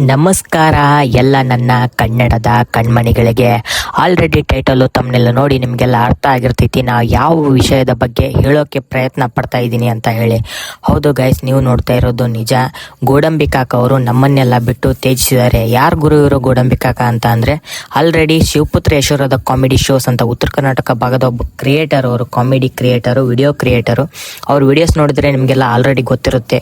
ನಮಸ್ಕಾರ ಎಲ್ಲ ನನ್ನ ಕನ್ನಡದ ಕಣ್ಮಣಿಗಳಿಗೆ. ಆಲ್ರೆಡಿ ಟೈಟಲು ತಮ್ಮನೆಲ್ಲ ನೋಡಿ ನಿಮಗೆಲ್ಲ ಅರ್ಥ ಆಗಿರ್ತೈತಿ. ನಾ ಯಾವ ವಿಷಯದ ಬಗ್ಗೆ ಹೇಳೋಕ್ಕೆ ಪ್ರಯತ್ನ ಪಡ್ತಾ ಇದ್ದೀನಿ ಅಂತ ಹೇಳಿ. ಹೌದು ಗೈಸ್ ನೀವು ನೋಡ್ತಾ ಇರೋದು ನಿಜ. ಗೋಡಂಬಿ ಕಾಕ ಅವರು ನಮ್ಮನ್ನೆಲ್ಲ ಬಿಟ್ಟು ತ್ಯಜಿಸಿದ್ದಾರೆ. ಯಾರು ಗುರು ಇವರು ಗೋಡಂಬಿ ಕಾಕ ಅಂತ ಅಂದರೆ ಆಲ್ರೆಡಿ ಶಿವಪುತ್ರ ಯಶೋರದ ಕಾಮಿಡಿ ಶೋಸ್ ಅಂತ ಉತ್ತರ ಕರ್ನಾಟಕ ಭಾಗದ ಒಬ್ಬ ಕ್ರಿಯೇಟರ್ ಅವರು ಕಾಮಿಡಿ ಕ್ರಿಯೇಟರು ವಿಡಿಯೋ ಕ್ರಿಯೇಟರು ಅವ್ರ ವಿಡಿಯೋಸ್ ನೋಡಿದ್ರೆ ನಿಮಗೆಲ್ಲ ಆಲ್ರೆಡಿ ಗೊತ್ತಿರುತ್ತೆ.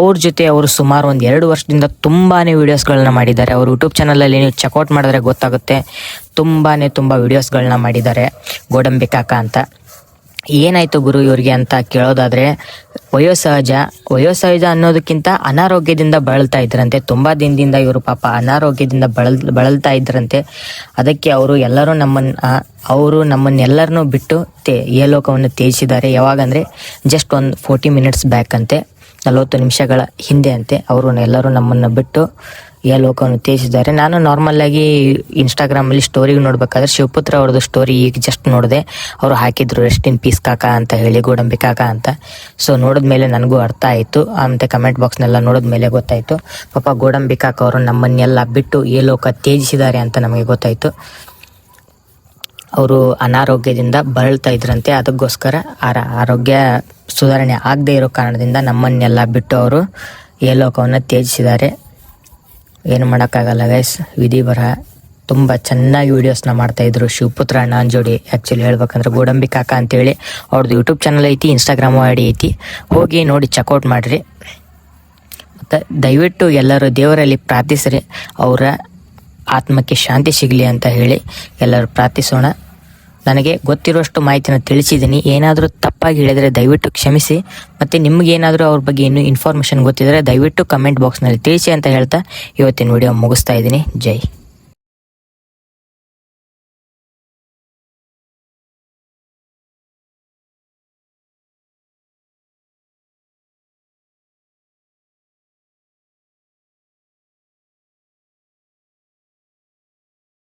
ಅವ್ರ ಜೊತೆ ಅವರು ಸುಮಾರು ಒಂದು ಎರಡು ವರ್ಷದಿಂದ ತುಂಬಾ ವಿಡಿಯೋಸ್ಗಳನ್ನ ಮಾಡಿದ್ದಾರೆ. ಅವ್ರ ಯೂಟ್ಯೂಬ್ ಚಾನಲಲ್ಲಿ ನೀವು ಚೆಕ್ಔಟ್ ಮಾಡಿದ್ರೆ ಗೊತ್ತಾಗುತ್ತೆ. ತುಂಬಾ ತುಂಬ ವೀಡಿಯೋಸ್ಗಳನ್ನ ಮಾಡಿದ್ದಾರೆ. ಗೋಡಂಬಿ ಕಾಕ ಅಂತ. ಏನಾಯ್ತು ಗುರು ಇವ್ರಿಗೆ ಅಂತ ಕೇಳೋದಾದ್ರೆ ವಯೋಸಹಜ ವಯೋಸಹಜ ಅನ್ನೋದಕ್ಕಿಂತ ಅನಾರೋಗ್ಯದಿಂದ ಬಳಲ್ತಾ ಇದ್ರಂತೆ. ತುಂಬಾ ದಿನದಿಂದ ಇವರು ಪಾಪ ಅನಾರೋಗ್ಯದಿಂದ ಬಳಲ್, ಬಳಲ್ತಾ ಇದ್ರಂತೆ. ಅದಕ್ಕೆ ಅವರು ಎಲ್ಲರೂ ನಮ್ಮನ್ನ ಅವರು ನಮ್ಮನ್ನೆಲ್ಲರನ್ನು ಬಿಟ್ಟು ತೇ ಏ ಲೋಕವನ್ನು ತ್ಯಜಿಸಿದ್ದಾರೆ. ಯಾವಾಗಂದ್ರೆ ಜಸ್ಟ್ ಒಂದು ಫೋರ್ಟಿ ಮಿನಿಟ್ಸ್ ಬ್ಯಾಕ್ ಅಂತೆ. ನಲವತ್ತು ನಿಮಿಷಗಳ ಹಿಂದೆ ಅಂತೆ. ಅವರು ಎಲ್ಲರೂ ನಮ್ಮನ್ನು ಬಿಟ್ಟು ಏ ಲೋಕವನ್ನು ತ್ಯಜಿಸಿದ್ದಾರೆ ನಾನು ನಾರ್ಮಲ್ ಆಗಿ ಇನ್ಸ್ಟಾಗ್ರಾಮಲ್ಲಿ ಸ್ಟೋರಿ ನೋಡ್ಬೇಕಾದ್ರೆ ಶಿವಪುತ್ರ ಅವ್ರದ್ದು ಸ್ಟೋರಿ ಈಗ ಜಸ್ಟ್ ನೋಡಿದೆ. ಅವರು ಹಾಕಿದ್ರು ರೆಸ್ಟ್ ಇನ್ ಪೀಸ್ ಕಾಕ ಅಂತ ಹೇಳಿ, ಗೋಡಂಬಿ ಕಾಕ ಅಂತ. ಸೊ ನೋಡಿದ್ಮೇಲೆ ನನಗೂ ಅರ್ಥ ಆಯಿತು. ಮತ್ತು ಕಮೆಂಟ್ ಬಾಕ್ಸ್ನೆಲ್ಲ ನೋಡಿದ್ಮೇಲೆ ಗೊತ್ತಾಯಿತು. ಪಾಪ ಗೋಡಂಬಿ ಕಾಕ ಅವರು ನಮ್ಮನ್ನೆಲ್ಲ ಬಿಟ್ಟು ಏ ಲೋಕ ತೇಜಿಸಿದ್ದಾರೆ ಅಂತ ನಮಗೆ ಗೊತ್ತಾಯಿತು. ಅವರು ಅನಾರೋಗ್ಯದಿಂದ ಬಳಲ್ತಾ ಇದ್ರಂತೆ. ಅದಕ್ಕೋಸ್ಕರ ಆರ, ಆರೋಗ್ಯ ಸುಧಾರಣೆ ಆಗದೆ ಇರೋ ಕಾರಣದಿಂದ ನಮ್ಮನ್ನೆಲ್ಲ ಬಿಟ್ಟು ಅವರು ಏ ಲೋಕವನ್ನು ತ್ಯಜಿಸಿದ್ದಾರೆ. ಏನು ಮಾಡೋಕ್ಕಾಗಲ್ಲ ಗೈಸ್ ವಿಧಿ ಬರ ತುಂಬ ಚೆನ್ನಾಗಿ ವೀಡಿಯೋಸ್ನ ಮಾಡ್ತಾಯಿದ್ರು ಶಿವಪುತ್ರ ಜೋಡಿ ಆ್ಯಕ್ಚುಲಿ ಹೇಳ್ಬೇಕಂದ್ರೆ ಗೋಡಂಬಿ ಕಾಕ ಅಂತೇಳಿ ಅವ್ರದ್ದು ಯೂಟ್ಯೂಬ್ ಚಾನಲ್ ಐತಿ ಇನ್ಸ್ಟಾಗ್ರಾಮು ಐಡಿ ಐತಿ. ಹೋಗಿ ನೋಡಿ ಚೆಕ್ಔಟ್ ಮಾಡಿರಿ. ಮತ್ತು ದಯವಿಟ್ಟು ಎಲ್ಲರೂ ದೇವರಲ್ಲಿ ಪ್ರಾರ್ಥಿಸ್ರಿ. ಅವರ ಆತ್ಮಕ್ಕೆ ಶಾಂತಿ ಸಿಗಲಿ ಅಂತ ಹೇಳಿ ಎಲ್ಲರೂ ಪ್ರಾರ್ಥಿಸೋಣ. ನನಗೆ ಗೊತ್ತಿರೋಷ್ಟು ಮಾಹಿತಿನ ತಿಳಿಸಿದ್ದೀನಿ. ಏನಾದರೂ ತಪ್ಪಾಗಿ ಹೇಳಿದರೆ ದಯವಿಟ್ಟು ಕ್ಷಮಿಸಿ. ಮತ್ತು ನಿಮಗೇನಾದರೂ ಅವ್ರ ಬಗ್ಗೆ ಇನ್ನೂ ಇನ್ಫಾರ್ಮೇಷನ್ ಗೊತ್ತಿದ್ರೆ ದಯವಿಟ್ಟು ಕಮೆಂಟ್ ಬಾಕ್ಸ್ನಲ್ಲಿ ತಿಳಿಸಿ ಅಂತ ಹೇಳ್ತಾ ಇವತ್ತಿನ ವಿಡಿಯೋ ಮುಗಿಸ್ತಾ ಇದ್ದೀನಿ. ಜೈ